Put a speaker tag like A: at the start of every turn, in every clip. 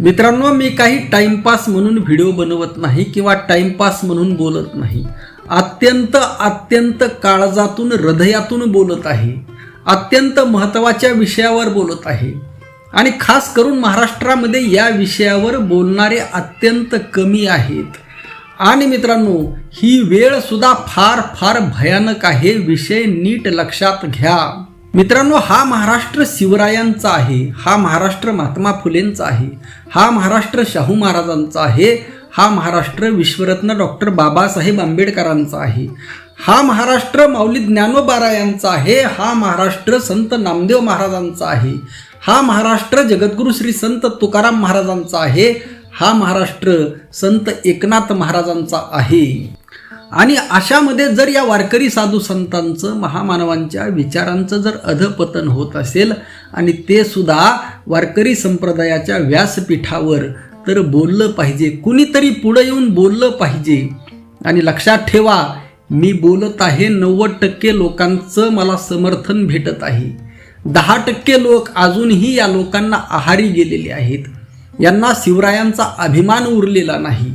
A: मित्रांनो मी काही टाइमपास म्हणून व्हिडिओ बनवत नाही किंवा टाइमपास म्हणून बोलत नाही. अत्यंत अत्यंत काळजातून हृदयातून बोलत आहे. अत्यंत महत्त्वाच्या विषयावर बोलत आहे. आणि खास करून महाराष्ट्रामध्ये या विषयावर बोलणारे अत्यंत कमी आहेत. आणि मित्रांनो ही वेळसुद्धा फार फार भयानक आहे. विषय नीट लक्षात घ्या. मित्रांनो हा महाराष्ट्र शिवरायांचा आहे हा महाराष्ट्र महात्मा फुलेंचा आहे हा महाराष्ट्र शाहू महाराजांचा आहे हा महाराष्ट्र विश्वरत्न डॉक्टर बाबासाहेब आंबेडकरांचा आहे हा महाराष्ट्र माऊली ज्ञानोबारा यांचा आहे हा महाराष्ट्र संत नामदेव महाराजांचा आहे हा महाराष्ट्र जगद्गुरू श्री संत तुकाराम महाराजांचा आहे हा महाराष्ट्र संत एकनाथ महाराजांचा आहे. आणि अशामध्ये जर या वारकरी साधू संतांचं महामानवांच्या विचारांचं जर अधपतन होत असेल आणि ते सुद्धा वारकरी संप्रदायाच्या व्यासपीठावर तर बोललं पाहिजे. कुणीतरी पुढं येऊन बोललं पाहिजे. आणि लक्षात ठेवा मी बोलत आहे नव्वद टक्के लोकांचं मला समर्थन भेटत आहे. दहा टक्के लोक अजूनही या लोकांना आहारी गेलेले आहेत. यांना शिवरायांचा अभिमान उरलेला नाही.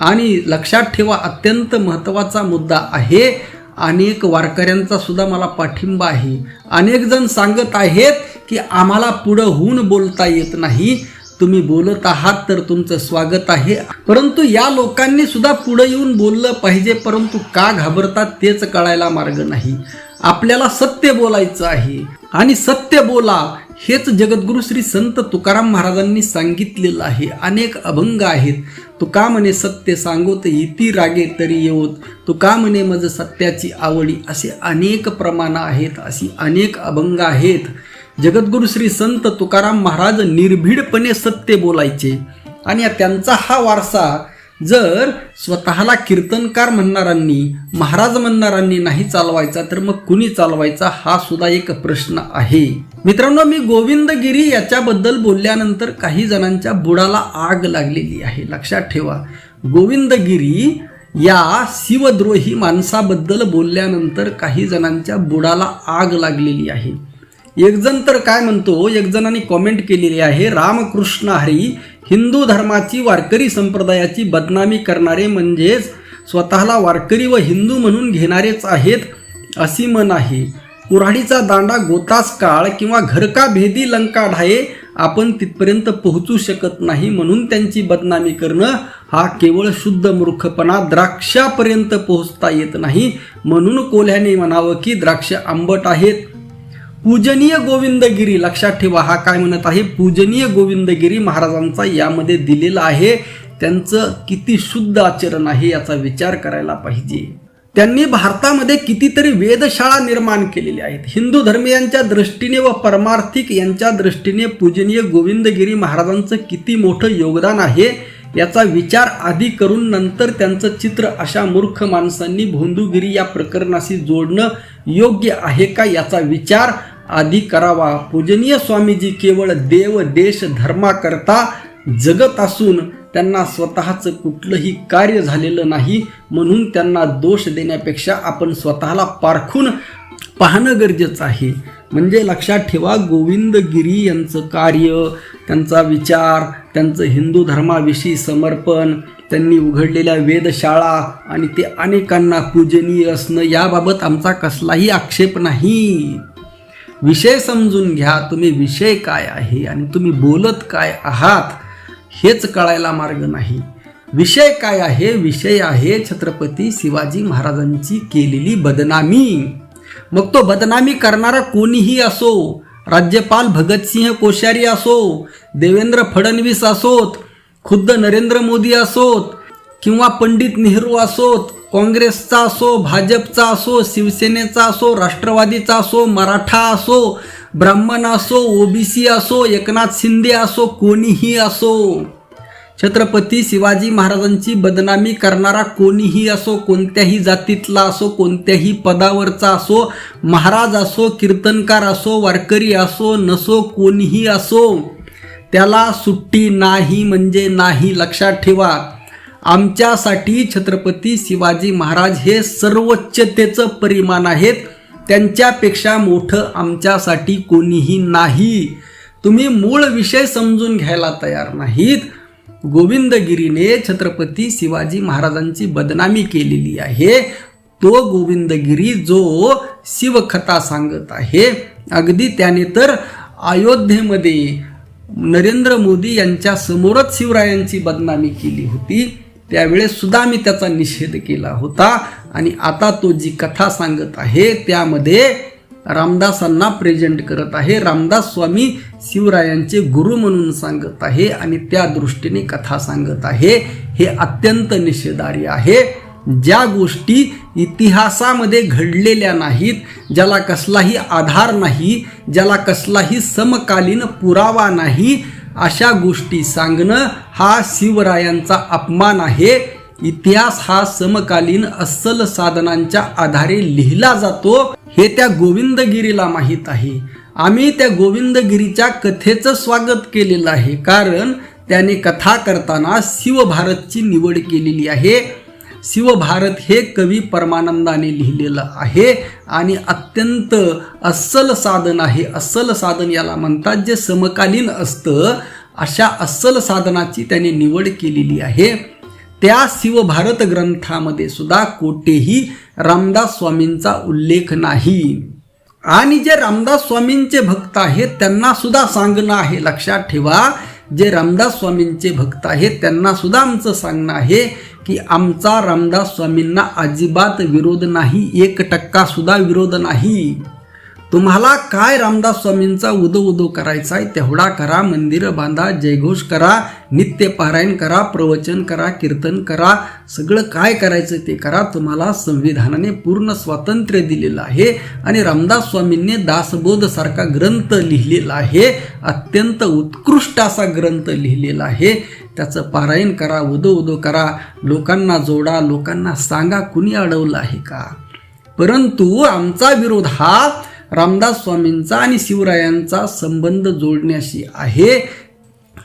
A: आणि लक्षात ठेवा अत्यंत महत्त्वाचा मुद्दा आहे. अनेक वारकऱ्यांचा सुद्धा मला पाठिंबा आहे. अनेक जण सांगत आहेत की आम्हाला पुढं होऊन बोलता येत नाही. तुम्ही बोलत आहात तर तुमचं स्वागत आहे. परंतु या लोकांनी सुद्धा पुढे येऊन बोललं पाहिजे परंतु का घाबरतात तेच कळायला मार्ग नाही. आपल्याला सत्य बोलायचं आहे. आणि सत्य बोला हेच जगद्गुरु श्री संत तुकाराम महाराजांनी सांगितलेलं आहे. अनेक अभंग आहेत. तुका म्हणे सत्य सांगोत इति रागे तरी येवत. तुका म्हणे मज सत्याची आवडी असे अनेक प्रमाण आहेत अशी अनेक अभंग आहेत. जगद्गुरु श्री संत तुकाराम महाराज निर्भीडपणे सत्य बोलायचे. आणि त्यांचा हा वारसा जर स्वतःला कीर्तनकार म्हणणाऱ्यांनी महाराज म्हणणाऱ्यांनी नाही चालवायचा तर मग कुणी चालवायचा? हा सुद्धा एक प्रश्न आहे. मित्रांनो मी गोविंदगिरी याच्याबद्दल बोलल्यानंतर काही जणांच्या बुडाला आग लागलेली आहे. लक्षात ठेवा. गोविंदगिरी या शिवद्रोही माणसाबद्दल बोलल्यानंतर काही जणांच्या बुडाला आग लागलेली आहे. एकजण तर काय म्हणतो एकजणांनी कॉमेंट केलेली आहे रामकृष्ण हरी हिंदू धर्माची वारकरी संप्रदायाची बदनामी करणारे म्हणजेच स्वतःला वारकरी व हिंदू म्हणून घेणारेच आहेत अशी मन आहे. कुऱ्हाडीचा दांडा गोतास काळ किंवा घरका भेदी लंका ढाये आपण तिथपर्यंत पोहोचू शकत नाही म्हणून त्यांची बदनामी करणं हा केवळ शुद्ध मूर्खपणा द्राक्षापर्यंत पोहोचता येत नाही म्हणून कोल्ह्याने म्हणावं की द्राक्ष आंबट आहेत. पूजनीय गोविंदगिरी लक्षात ठेवा हा काय म्हणत आहे? पूजनीय गोविंदगिरी महाराजांचा यामध्ये दिलेला आहे. त्यांचं किती शुद्ध आचरण आहे याचा विचार करायला पाहिजे. त्यांनी भारतामध्ये कितीतरी वेधशाळा निर्माण केलेल्या आहेत. हिंदू धर्मियांच्या दृष्टीने व परमार्थिक यांच्या दृष्टीने पूजनीय गोविंदगिरी महाराजांचं किती मोठं योगदान आहे याचा विचार आधी करून नंतर त्यांचं चित्र अशा मूर्ख माणसांनी भोंदूगिरी या प्रकरणाशी जोडणं योग्य आहे का याचा विचार आधी करावा. पूजनीय स्वामीजी केवळ देव देश धर्माकरता जगत असून त्यांना स्वतःचं कुठलंही कार्य झालेलं नाही म्हणून त्यांना दोष देण्यापेक्षा आपण स्वतःला पारखून पाहणं गरजेचं आहे. म्हणजे लक्षात ठेवा गोविंदगिरी यांचं कार्य त्यांचा विचार त्यांचं हिंदू धर्माविषयी समर्पण त्यांनी उघडलेल्या वेधशाळा आणि ते अनेकांना पूजनीय असणं याबाबत आमचा कसलाही आक्षेप नाही. विषय समजून घ्या तुम्ही विषय काय आहे आणि तुम्ही बोलत काय आहात हेच कळायला मार्ग नाही. विषय काय आहे? विषय आहे छत्रपती शिवाजी महाराजांची केलेली बदनामी. मग तो बदनामी करणारा कोणीही असो राज्यपाल भगतसिंह कोश्यारी असो देवेंद्र फडणवीस असोत खुद्द नरेंद्र मोदी असोत किंवा पंडित नेहरू असोत काँग्रेसचा असो भाजपचा असो शिवसेनेचा असो राष्ट्रवादीचा असो मराठा असो ब्राह्मण असो ओबीसी असो एकनाथ शिंदे असो कोणीही असो. छत्रपती शिवाजी महाराजांची बदनामी करणारा कोणीही असो कोणत्याही जातीतला असो कोणत्याही पदावरचा असो महाराज असो कीर्तनकार असो वारकरी असो नसो कोणीही असो त्याला सुट्टी नाही म्हणजे नाही लक्षात ठेवा. आमच्यासाठी छत्रपती शिवाजी महाराज हे सर्वोच्चतेचं परिमाण आहेत. त्यांच्यापेक्षा मोठं आमच्यासाठी कोणीही नाही. तुम्ही मूळ विषय समजून घ्यायला तयार नाहीत. गोविंदगिरीने छत्रपती शिवाजी महाराजांची बदनामी केलेली आहे. तो गोविंदगिरी जो शिवकथा सांगत आहे. अगदी त्याने तर अयोध्येमध्ये नरेंद्र मोदी यांच्या समोरच शिवरायांची बदनामी केली होती. त्यावेळेस सुद्धा मी त्याचा निषेध केला होता. आणि आता तो जी कथा सांगत आहे त्यामध्ये रामदासांना प्रेझेंट करत आहे. रामदास स्वामी शिवरायांचे गुरु म्हणून सांगत आहे आणि त्या दृष्टीने कथा सांगत आहे. हे अत्यंत निषेधार्य आहे. ज्या गोष्टी इतिहासामध्ये घडलेल्या नाहीत ज्याला कसलाही आधार नाही ज्याला कसलाही समकालीन पुरावा नाही अशा गोष्टी सांगणं हा शिवरायांचा अपमान आहे. इतिहास हा समकालीन अस्सल साधनांच्या आधारे लिहिला जातो. हे त्या गोविंदगिरीला माहीत आहे. आम्ही त्या गोविंदगिरीच्या कथेचं स्वागत केलेलं आहे. कारण त्याने कथा करताना शिवभारतची निवड केलेली आहे. शिवभारत हे कवी परमानंदाने लिहिलेलं आहे आणि अत्यंत अस्सल साधन आहे. अस्सल साधन याला म्हणतात जे समकालीन असतं. अशा अस्सल साधनाची त्याने निवड केलेली आहे. त्या शिवभारत ग्रंथामध्ये सुद्धा कोठेही रामदास स्वामींचा उल्लेख नाही. आणि जे रामदास स्वामींचे भक्त आहेत त्यांना सुद्धा सांगणं आहे. लक्षात ठेवा जे रामदास स्वामींचे भक्त आहेत त्यांना सुद्धा आमचं सांगणं आहे की आमचा रामदास स्वामींना अजिबात विरोध नाही एक टक्का सुद्धा विरोध नाही. तुम्हाला काय रामदास स्वामींचा उदो उदो करायचा आहे तेवढा करा मंदिरं बांधा जयघोष करा नित्य पारायण करा प्रवचन करा कीर्तन करा सगळं काय करायचं ते करा. तुम्हाला संविधानाने पूर्ण स्वातंत्र्य दिलेलं आहे आणि रामदास स्वामींनी दासबोधसारखा ग्रंथ लिहिलेला आहे. अत्यंत उत्कृष्ट असा ग्रंथ लिहिलेला आहे. त्याचं पारायण करा उदो उदो करा लोकांना जोडा लोकांना सांगा कुणी अडवलं आहे का? परंतु आमचा विरोध हा रामदास स्वामींचा आणि शिवरायांचा संबंध जोडण्याशी आहे.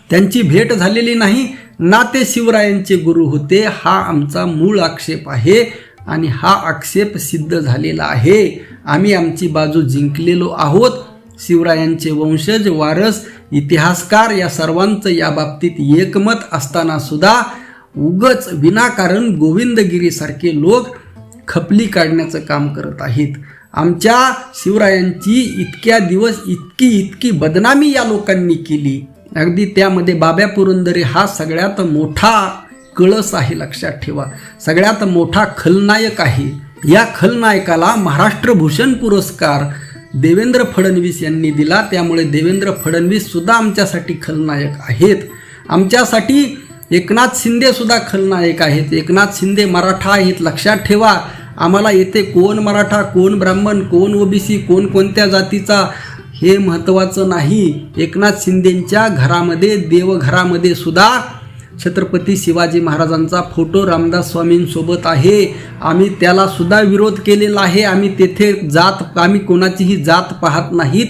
A: त्यांची भेट झालेली नाही ना ते शिवरायांचे गुरु होते हा आमचा मूळ आक्षेप आहे आणि हा आक्षेप सिद्ध झालेला आहे. आम्ही आमची बाजू जिंकलेलो आहोत. शिवरायांचे वंशज वारस इतिहासकार या सर्वांचं या बाबतीत एकमत असताना सुद्धा उगच विनाकारण गोविंदगिरीसारखे लोक खपली काढण्याचं काम करत आहेत. आमच्या शिवरायांची इतक्या दिवस इतकी इतकी बदनामी या लोकांनी केली. अगदी त्यामध्ये बाब्या पुरंदरे हा सगळ्यात मोठा कळस आहे लक्षात ठेवा. सगळ्यात मोठा खलनायक आहे. या खलनायकाला महाराष्ट्र भूषण पुरस्कार देवेंद्र फडणवीस यांनी दिला. त्यामुळे देवेंद्र फडणवीस सुद्धा आमच्यासाठी खलनायक आहेत. आमच्यासाठी एकनाथ शिंदे सुद्धा खलनायक आहेत. एकनाथ शिंदे मराठा आहेत. लक्षात ठेवा आम्हाला येथे कोण मराठा कोण ब्राह्मण कोण ओबीसी कोण कोणत्या जातीचा हे महत्त्वाचं नाही. एकनाथ शिंदेंच्या घरामध्ये देवघरामध्ये सुद्धा छत्रपती शिवाजी महाराजांचा फोटो रामदास स्वामींसोबत आहे. आम्ही त्याला सुद्धा विरोध केलेला आहे. आम्ही तेथे जात आम्ही कोणाचीही जात पाहत नाहीत.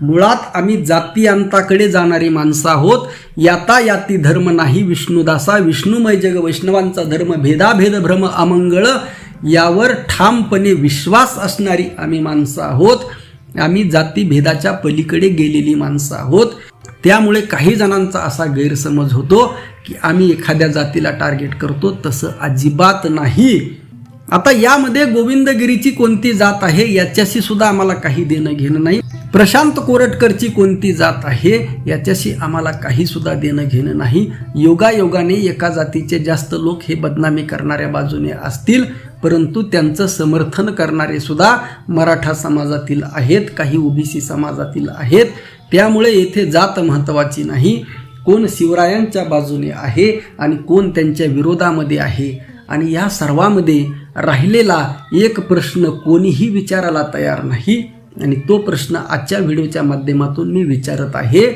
A: मुळात आम्ही जातीयांताकडे जाणारी माणसं आहोत. याता याती धर्म नाही विष्णुदासा विष्णुमय जग वैष्णवांचा धर्म भेदाभेद भ्रम अमंगळ यावर ठामपणे विश्वास असणारी आम्ही माणसं आहोत. आम्ही जातीभेदाच्या पलीकडे गेलेली माणसं आहोत. त्यामुळे काही जणांचा असा गैरसमज होतो की आम्ही एखाद्या जातीला टार्गेट करतो तसं अजिबात नाही. आता यामध्ये गोविंदगिरीची कोणती जात आहे याच्याशी सुद्धा आम्हाला काही देणं घेणं नाही. प्रशांत कोरटकरची कोणती जात आहे याच्याशी आम्हाला काही सुद्धा देणं घेणं नाही. योगायोगाने एका जातीचे जास्त लोक हे बदनामी करणाऱ्या बाजूने असतील परंतु त्यांचं समर्थन करणारे सुद्धा मराठा समाजातील आहेत काही ओबीसी समाजातील आहेत. त्यामुळे येथे जात महत्त्वाची नाही. कोण शिवरायांच्या बाजूने आहे आणि कोण त्यांच्या विरोधामध्ये आहे? आणि या सर्वामध्ये राहिलेला एक प्रश्न कोणीही विचारायला तयार नाही. आणि तो प्रश्न आजच्या व्हिडिओच्या माध्यमातून मी विचारत आहे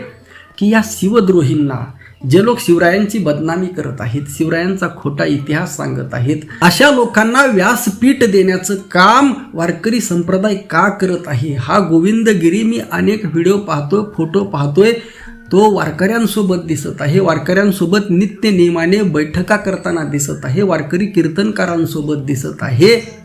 A: की या शिवद्रोहींना जे लोक शिवरायांची बदनामी करत आहेत शिवरायांचा खोटा इतिहास सांगत आहेत अशा लोकांना व्यासपीठ देण्याचं काम वारकरी संप्रदाय का करत आहे? हा गोविंदगिरी मी अनेक व्हिडिओ पाहतोय फोटो पाहतोय. तो वारकऱ्यांसोबत दिसत आहे. वारकऱ्यांसोबत नित्य नियमाने बैठका करताना दिसत आहे. वारकरी कीर्तनकारांसोबत दिसत आहे.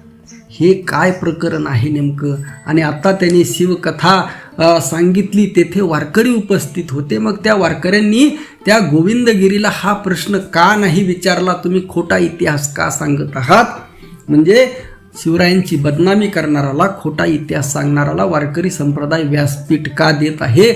A: हे काय प्रकरण आहे नेमकं? आणि आता त्यांनी शिवकथा सांगितली तेथे वारकरी उपस्थित होते. मग त्या वारकऱ्यांनी त्या गोविंदगिरीला हा प्रश्न का नाही विचारला? तुम्ही खोटा इतिहास का सांगत आहात? म्हणजे शिवरायांची बदनामी करणाराला खोटा इतिहास सांगणाराला वारकरी संप्रदाय व्यासपीठ का देत आहे?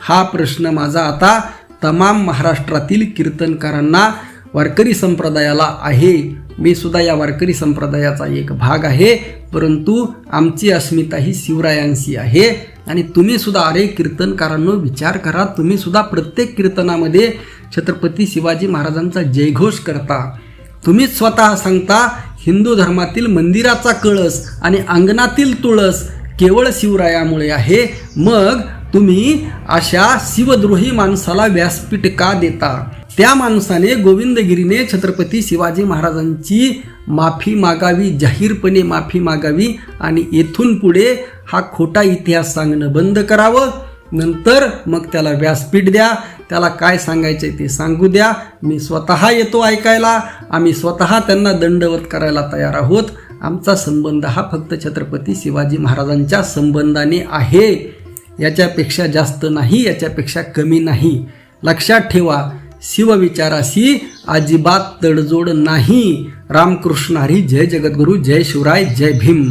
A: हा प्रश्न माझा आता तमाम महाराष्ट्रातील कीर्तनकारांना वारकरी संप्रदायाला आहे. मी सुद्धा या वारकरी संप्रदायाचा एक भाग आहे. परंतु आमची अस्मिता ही शिवरायांशी आहे. आणि तुम्ही सुद्धा अरे कीर्तनकारांनो विचार करा. तुम्ही सुद्धा प्रत्येक कीर्तनामध्ये छत्रपती शिवाजी महाराजांचा जयघोष करता. तुम्हीच स्वतः सांगता हिंदू धर्मातील मंदिराचा कळस आणि अंगणातील तुळस केवळ शिवरायामुळे आहे. मग तुम्ही अशा शिवद्रोही माणसाला व्यासपीठ का देता? त्या माणसाने गोविंदगिरीने छत्रपती शिवाजी महाराजांची माफी मागावी जाहीरपणे माफी मागावी आणि येथून पुढे हा खोटा इतिहास सांगणं बंद करावं. नंतर मग त्याला व्यासपीठ द्या. त्याला काय सांगायचं ते सांगू द्या. मी स्वतः येतो ऐकायला. आम्ही स्वतः त्यांना दंडवत करायला तयार आहोत. आमचा संबंध हा फक्त छत्रपती शिवाजी महाराजांच्या संबंधाने आहे. याच्यापेक्षा जास्त नाही याच्यापेक्षा कमी नाही. लक्षात ठेवा शिवविचाराशी अजिबात तडजोड नाही. रामकृष्ण हरी जय जगद्गुरू जय शिवराय जय भीम.